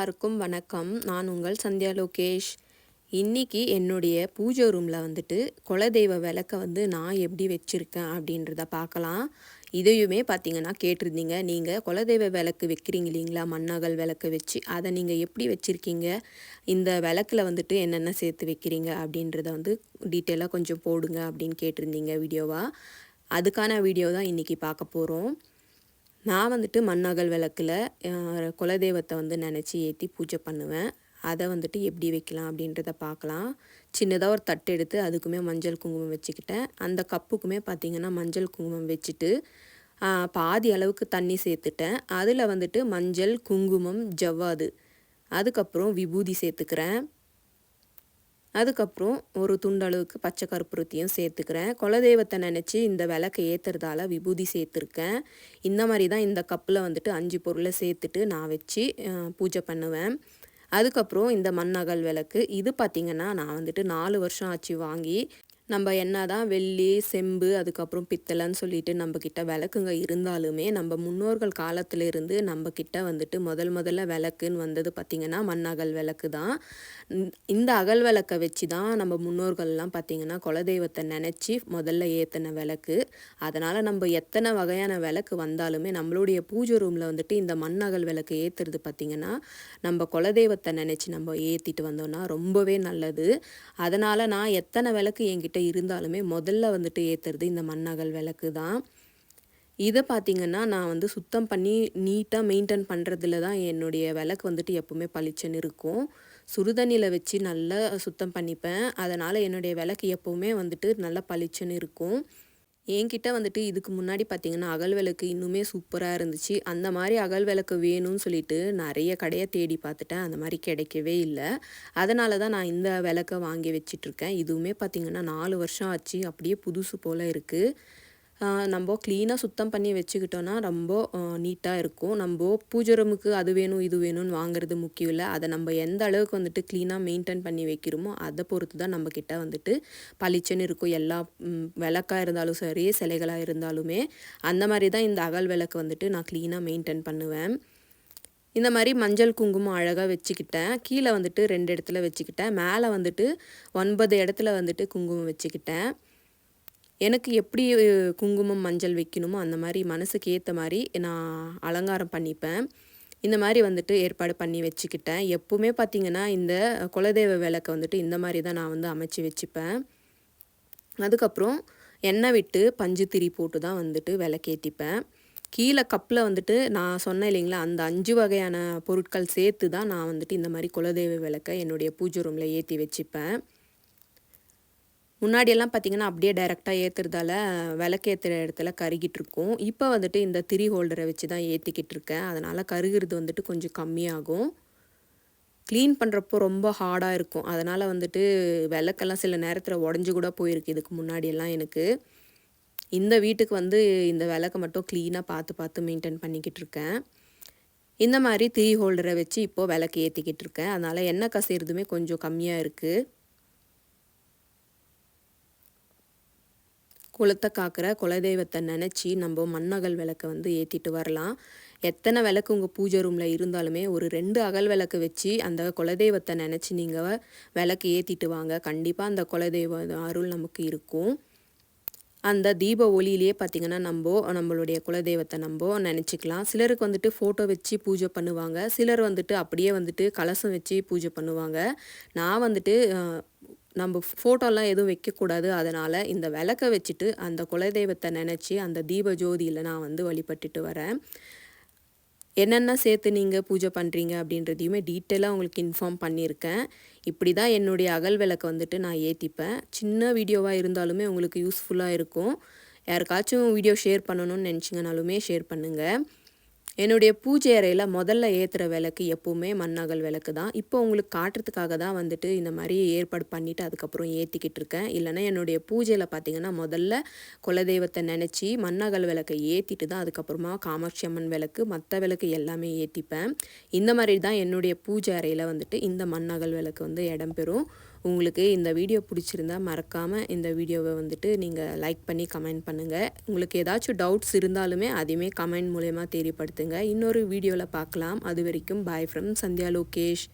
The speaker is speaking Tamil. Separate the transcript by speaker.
Speaker 1: எல்லாருக்கும் வணக்கம். நான் உங்கள் சந்தியா லோகேஷ். இன்னைக்கு என்னுடைய பூஜை ரூமில் வந்துட்டு குலதெய்வ விளக்கை வந்து நான் எப்படி வச்சுருக்கேன் அப்படின்றத பார்க்கலாம். இதையுமே பார்த்தீங்கன்னா கேட்டிருந்தீங்க. நீங்கள் குலதெய்வ விளக்கு வைக்கிறீங்க இல்லைங்களா? மண்ணகல் விளக்கு வச்சு அதை நீங்கள் எப்படி வச்சுருக்கீங்க? இந்த விளக்கில் வந்துட்டு என்னென்ன சேர்த்து வைக்கிறீங்க அப்படின்றத வந்து டீட்டெயிலாக கொஞ்சம் போடுங்க அப்படின்னு கேட்டிருந்தீங்க வீடியோவாக அதுக்கான வீடியோ தான் இன்றைக்கி பார்க்க போகிறோம் நான் வந்துட்டு மண்ணாகல் விளக்கில் குலதெய்வத்தை வந்து நினச்சி ஏற்றி பூஜை பண்ணுவேன். அதை வந்துட்டு எப்படி வைக்கலாம் அப்படின்றத பார்க்கலாம். சின்னதாக ஒரு தட்டு எடுத்து அதுக்குமே மஞ்சள் குங்குமம் வச்சுக்கிட்டேன். அந்த கப்புக்குமே பார்த்திங்கன்னா மஞ்சள் குங்குமம் வச்சுட்டு பாதி அளவுக்கு தண்ணி சேர்த்துட்டேன். அதில் வந்துட்டு மஞ்சள் குங்குமம் ஜவ்வாது. அதுக்கப்புறம் விபூதி சேர்த்துக்கிறேன். அதுக்கப்புறம் ஒரு துண்டளவுக்கு பச்சை கற்பூரத்தையும் சேர்த்துக்கிறேன். குலதெய்வத்தை நினச்சி இந்த விளக்கை ஏற்றுறதால விபூதி சேர்த்துருக்கேன். இந்த மாதிரி தான் இந்த கப்பில் வந்துட்டு அஞ்சு பொருளை சேர்த்துட்டு நான் வச்சு பூஜை பண்ணுவேன். அதுக்கப்புறம் இந்த மண்ணகல் விளக்கு இது பார்த்திங்கன்னா நான் வந்துட்டு நாலு வருஷம் ஆச்சு வாங்கி நம்ம என்ன தான் வெள்ளி செம்பு அதுக்கப்புறம் பித்தளைன்னு சொல்லிட்டு நம்ம விளக்குங்க இருந்தாலுமே நம்ம முன்னோர்கள் காலத்துல நம்மக்கிட்ட வந்துட்டு முதல் முதல்ல விளக்குன்னு வந்தது பார்த்திங்கன்னா மண்ணகல் விளக்கு தான். இந்த- இந்த அகல் விளக்கை வச்சு தான் நம்ம முன்னோர்கள்லாம் பார்த்திங்கன்னா குலதெய்வத்தை நினச்சி முதல்ல ஏற்றின விளக்கு. அதனால் நம்ம எத்தனை வகையான விளக்கு வந்தாலுமே நம்மளுடைய பூஜை ரூமில் வந்துட்டு இந்த மண்ணகல் விளக்கு ஏற்றுறது பார்த்திங்கன்னா நம்ம குலதெய்வத்தை நினச்சி நம்ம ஏற்றிட்டு வந்தோம்னா ரொம்பவே நல்லது. அதனால் நான் எத்தனை விளக்கு என்கிட்ட இருந்தாலுமே முதல்ல வந்துட்டு ஏற்றுறது இந்த மண்ணகல் விளக்கு தான். இதை பார்த்தீங்கன்னா நான் வந்து சுத்தம் பண்ணி நீட்டாக மெயின்டைன் பண்ணுறதுல தான் என்னுடைய விளக்கு வந்துட்டு எப்போவுமே பளிச்சுன்னு இருக்கும். சுடுதண்ணியில் வச்சு நல்லா சுத்தம் பண்ணிப்பேன். அதனால் என்னுடைய விளக்கு எப்போவுமே வந்துட்டு நல்லா பளிச்சுன்னு இருக்கும். என்கிட்ட வந்துட்டு இதுக்கு முன்னாடி பார்த்தீங்கன்னா அகல் விளக்கு இன்னுமே சூப்பராக இருந்துச்சு. அந்த மாதிரி அகல் விளக்கு வேணும்னு சொல்லிட்டு நிறைய கடையை தேடி பார்த்துட்டேன் அந்த மாதிரி கிடைக்கவே இல்லை. அதனால தான் நான் இந்த விளக்கை வாங்கி வச்சிட்ருக்கேன் இதுவுமே பார்த்தீங்கன்னா நாலு வருஷம் ஆச்சு. அப்படியே புதுசு போல் இருக்குது நம்ம க்ளீனாக சுத்தம் பண்ணி வச்சுக்கிட்டோன்னா ரொம்ப நீட்டாக இருக்கும். நம்ம பூஜை ரூமுக்கு அது வேணும் இது வேணும்னு வாங்குறது முக்கியம் இல்லை. அதை நம்ம எந்த அளவுக்கு வந்துட்டு க்ளீனாக மெயின்டைன் பண்ணி வைக்கிறோமோ அதை பொறுத்து தான் நம்மக்கிட்ட வந்துட்டு பளிச்சுன்னு இருக்கும். எல்லா விளக்காக விளக்கா இருந்தாலும் சரி சிலைகளாக இருந்தாலுமே. அந்த மாதிரி தான் இந்த அகல் விளக்கு வந்துட்டு நான் க்ளீனாக மெயின்டைன் பண்ணுவேன். இந்த மாதிரி மஞ்சள் குங்குமம் அழகாக வச்சுக்கிட்டேன். கீழே வந்துட்டு ரெண்டு இடத்துல வச்சுக்கிட்டேன். மேலே வந்துட்டு ஒன்பது இடத்துல வந்துட்டு குங்குமம் வச்சுக்கிட்டேன். எனக்கு எப்படி குங்குமம் மஞ்சள் வைக்கணுமோ அந்த மாதிரி மனசுக்கு ஏற்ற மாதிரி நான் அலங்காரம் பண்ணிப்பேன். இந்த மாதிரி வந்துட்டு ஏற்பாடு பண்ணி வச்சுக்கிட்டேன். எப்போவுமே பார்த்திங்கன்னா இந்த குலதெய்வ விளக்கை வந்துட்டு இந்த மாதிரி தான் நான் வந்து அமைச்சு வச்சுப்பேன். அதுக்கப்புறம் எண்ணெய் விட்டு பஞ்சு திரி போட்டு தான் வந்துட்டு விளக்கேற்றிப்பேன் கீழே கப்பில் வந்துட்டு நான் சொன்னேன் இல்லைங்களா அந்த அஞ்சு வகையான பொருட்கள் சேர்த்து தான் நான் வந்துட்டு இந்த மாதிரி குலதெய்வ விளக்கை என்னுடைய பூஜை ரூமில் ஏற்றி வச்சுப்பேன். முன்னாடியெல்லாம் பார்த்தீங்கன்னா அப்படியே டைரெக்டாக ஏற்றுறதால விளக்கேற்றுற இடத்துல கருகிட்டு இருக்கும் இப்போ வந்துட்டு இந்த திரி ஹோல்டரை வச்சு தான் ஏற்றிக்கிட்டு இருக்கேன் அதனால் கருகிறது வந்துட்டு கொஞ்சம் கம்மியாகும். க்ளீன் பண்ணுறப்போ ரொம்ப ஹார்டாக இருக்கும். அதனால் வந்துட்டு விளக்கெல்லாம் சில நேரத்தில் உடஞ்சி கூட போயிருக்கு இதுக்கு முன்னாடியெல்லாம் எனக்கு. இந்த வீட்டுக்கு வந்து இந்த விளக்கை மட்டும் க்ளீனாக பார்த்து பார்த்து மெயின்டைன் பண்ணிக்கிட்டு இருக்கேன் இந்த மாதிரி திரி ஹோல்டரை வச்சு இப்போது விளக்கு ஏற்றிக்கிட்டு இருக்கேன் அதனால் எண்ணெய் கசைறதுமே கொஞ்சம் கம்மியாக இருக்குது குலத்தை காக்கிற குலதெய்வத்தை நினச்சி நம்ம மண்ணகல் விளக்கை வந்து ஏற்றிட்டு வரலாம். எத்தனை விளக்கு உங்கள் பூஜை ரூமில் இருந்தாலுமே ஒரு ரெண்டு அகல் விளக்கு வச்சு அந்த குலதெய்வத்தை நினச்சி நீங்கள் விளக்கு ஏற்றிட்டு வாங்க. கண்டிப்பாக அந்த குலதெய்வ அருள் நமக்கு இருக்கும். அந்த தீப ஒளியிலேயே பார்த்திங்கன்னா நம்ம நம்மளுடைய குலதெய்வத்தை நம்ம நினச்சிக்கலாம். சிலருக்கு வந்துட்டு ஃபோட்டோ வச்சு பூஜை பண்ணுவாங்க. சிலர் வந்துட்டு அப்படியே வந்துட்டு கலசம் வச்சு பூஜை பண்ணுவாங்க. நான் வந்துட்டு நம்ம ஃபோட்டோலாம் எதுவும் வைக்கக்கூடாது. அதனால் இந்த விளக்கை வச்சுட்டு அந்த குலதெய்வத்தை நினச்சி அந்த தீப ஜோதியில் நான் வந்து வழிபட்டுட்டு வரேன். என்னென்ன சேர்த்து நீங்கள் பூஜை பண்ணுறீங்க அப்படின்றதையுமே டீட்டெயிலாக உங்களுக்கு இன்ஃபார்ம் பண்ணியிருக்கேன். இப்படி தான் என்னுடைய அகல் விளக்கை வந்துட்டு நான் ஏற்றிப்பேன் சின்ன வீடியோவாக இருந்தாலுமே உங்களுக்கு யூஸ்ஃபுல்லாக இருக்கும். யாருக்காச்சும் வீடியோ ஷேர் பண்ணணும்னு நினச்சிங்கனாலுமே ஷேர் பண்ணுங்கள் என்னுடைய பூஜை அறையில் முதல்ல ஏற்றுற விளக்கு எப்போவுமே மண்ணாகல் விளக்கு தான். இப்போ உங்களுக்கு காட்டுறதுக்காக தான் வந்துட்டு இந்த மாதிரி ஏற்பாடு பண்ணிவிட்டு அதுக்கப்புறம் ஏற்றிக்கிட்டு இருக்கேன். இல்லைன்னா என்னுடைய பூஜையில் பார்த்தீங்கன்னா முதல்ல குலதெய்வத்தை நினச்சி மண்ணகல் விளக்கை ஏற்றிட்டு தான் அதுக்கப்புறமா காமாட்சி அம்மன் விளக்கு மற்ற விளக்கு எல்லாமே ஏற்றிப்பேன் இந்த மாதிரி தான் என்னுடைய பூஜை அறையில் வந்துட்டு இந்த மண்ணகல் விளக்கு வந்து இடம்பெறும் உங்களுக்கு இந்த வீடியோ பிடிச்சிருந்தா மறக்காமல் இந்த வீடியோவை வந்துட்டு நீங்கள் லைக் பண்ணி கமெண்ட் பண்ணுங்கள் உங்களுக்கு ஏதாச்சும் டவுட்ஸ் இருந்தாலுமே அதையுமே கமெண்ட் மூலயமா தெரியப்படுத்துங்க. இன்னொரு வீடியோவில் பார்க்கலாம் அது வரைக்கும் பாய் ஃப்ரம் சந்தியா லோகேஷ்.